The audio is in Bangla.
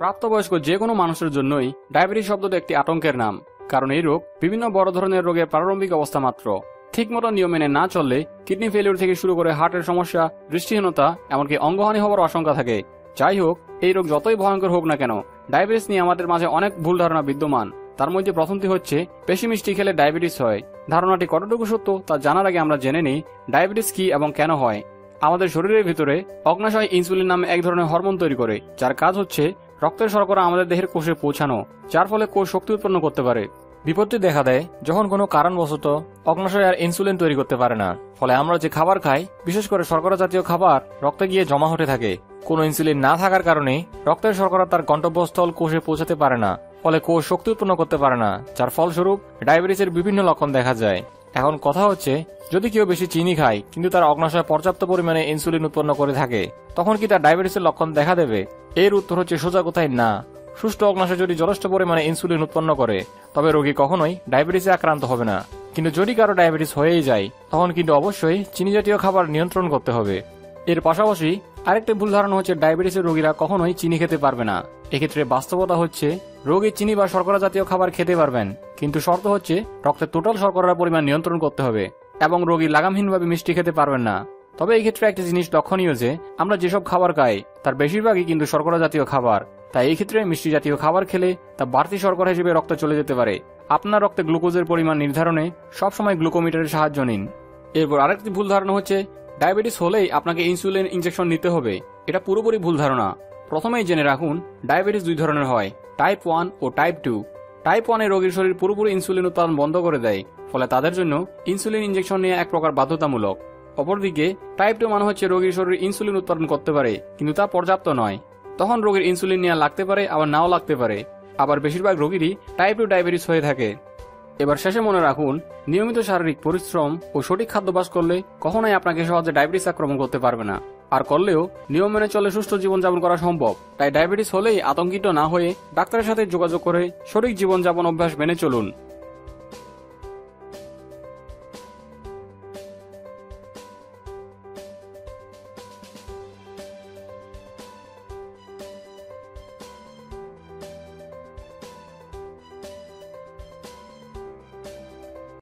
প্রাপ্তবয়স্ক যে কোনো মানুষের জন্যই ডায়াবেটিস শব্দটি একটি আতঙ্কের নাম, কারণ এই রোগ বিভিন্ন বড় ধরনের রোগের প্রারম্ভিক অবস্থা মাত্র। ঠিকমতো নিয়ম মেনে না চললে কিডনি ফেলিওর থেকে শুরু করে হার্টের সমস্যা, দৃষ্টিহীনতা, এমনকি অঙ্গহানি হওয়ার আশঙ্কা থাকে। যাই হোক, এই রোগ যতই ভয়ঙ্কর হোক না কেন, ডায়াবেটিস নিয়ে আমাদের মাঝে অনেক ভুল ধারণা বিদ্যমান। তার মধ্যে প্রথমটি হচ্ছে বেশি মিষ্টি খেলে ডায়াবেটিস হয়। ধারণাটি কতটুকু সত্য তা জানার আগে আমরা জেনে নিই, ডায়াবেটিস কি এবং কেন হয়। আমাদের শরীরের ভিতরে অগ্নাশয় ইনসুলিন নামে এক ধরনের হরমোন তৈরি করে, যার কাজ হচ্ছে রক্তের শর্করা আমাদের দেহের কোষে পৌঁছানো, যার ফলে কোষ শক্তি উৎপন্ন করতে পারে। বিপত্তি দেখা দেয় যখন কোনো কারণবশত অগ্নাশয় আর ইনসুলিন তৈরি করতে পারে না। ফলে আমরা যে খাবার খাই, বিশেষ করে শর্করা জাতীয় খাবার, রক্তে গিয়ে জমা হতে থাকে। কোনো ইনসুলিন না থাকার কারণে রক্তের শর্করা তার গন্তব্যস্থল কোষে পৌঁছাতে পারে না। ফলে কোষ শক্তি উৎপন্ন করতে পারে না, যার ফলস্বরূপ ডায়াবেটিসের বিভিন্ন লক্ষণ দেখা যায়। এখন কথা হচ্ছে যদি কেউ বেশি চিনি খায়, কিন্তু তার অগ্নাশয় পর্যাপ্ত পরিমাণে ইনসুলিন উৎপন্ন করে থাকে, তখন কি তার ডায়াবেটিসের লক্ষণ দেখা দেবে? এর উত্তর হচ্ছে সোজা কোথায় না। সুস্থ অগ্নাশয় যদি যথেষ্ট পরিমাণে ইনসুলিন উৎপন্ন করে, তবে রোগী কখনোই ডায়াবেটিসে আক্রান্ত হবে না। কিন্তু যদি কারও ডায়াবেটিস হয়েই যায়, তখন কিন্তু অবশ্যই চিনি জাতীয় খাবার নিয়ন্ত্রণ করতে হবে। এর পাশাপাশি আরেকটি ভুল ধারণা হচ্ছে ডায়াবেটিসের রোগীরা কখনোই চিনি খেতে পারবে না। এক্ষেত্রে বাস্তবতা হচ্ছে, রোগী চিনি বা শর্করা জাতীয় খাবার খেতে পারবেন, কিন্তু শর্ত হচ্ছে রক্তের টোটাল শর্করার পরিমাণ নিয়ন্ত্রণ করতে হবে। এবং রোগী লাগামহীনভাবে মিষ্টি খেতে পারবেন না। তবে এই ক্ষেত্রে একটা জিনিস লক্ষণীয় যে, আমরা যেসব খাবার খাই, তার বেশিরভাগই কিন্তু শর্করা জাতীয় খাবার। তাই এই ক্ষেত্রে মিষ্টি জাতীয় খাবার খেলে তা বাড়তি শর্করা হিসেবে রক্তে চলে যেতে পারে। আপনার রক্তে গ্লুকোজের পরিমাণ নির্ধারণে সবসময় গ্লুকোমিটারের সাহায্য নিন। এরপর আরেকটি ভুল ধারণা হচ্ছে, ডায়াবেটিস হলেই আপনাকে ইনসুলিন ইনজেকশন নিতে হবে। এটা পুরোপুরি ভুল ধারণা। প্রথমেই জেনে রাখুন, ডায়াবেটিস দুই ধরনের হয়, টাইপ ওয়ান ও টাইপ টু। টাইপ ওয়ানে রোগীর শরীর পুরোপুরি ইনসুলিন উৎপাদন বন্ধ করে দেয়, ফলে তাদের জন্য ইনসুলিন ইনজেকশন নিয়ে এক প্রকার বাধ্যতামূলক। অপরদিকে, টাইপ টু মানে হচ্ছে রোগীর শরীর ইনসুলিন উৎপাদন করতে পারে, কিন্তু তা পর্যাপ্ত নয়। তখন রোগীর ইনসুলিন নেওয়া লাগতে পারে, আবার নাও লাগতে পারে। আবার বেশিরভাগ রোগীরই টাইপ টু ডায়াবেটিস হয়ে থাকে। এবার শেষে মনে রাখুন, নিয়মিত শারীরিক পরিশ্রম ও সঠিক খাদ্যাভ্যাস করলে কখনোই আপনাকে সহজে ডায়াবেটিস আক্রমণ করতে পারবে না। আর করলেও নিয়ম মেনে চলে সুস্থ জীবনযাপন করা সম্ভব। তাই ডায়াবেটিস হলেই আতঙ্কিত না হয়ে ডাক্তারের সাথে যোগাযোগ করে সঠিক জীবনযাপন অভ্যাস মেনে চলুন।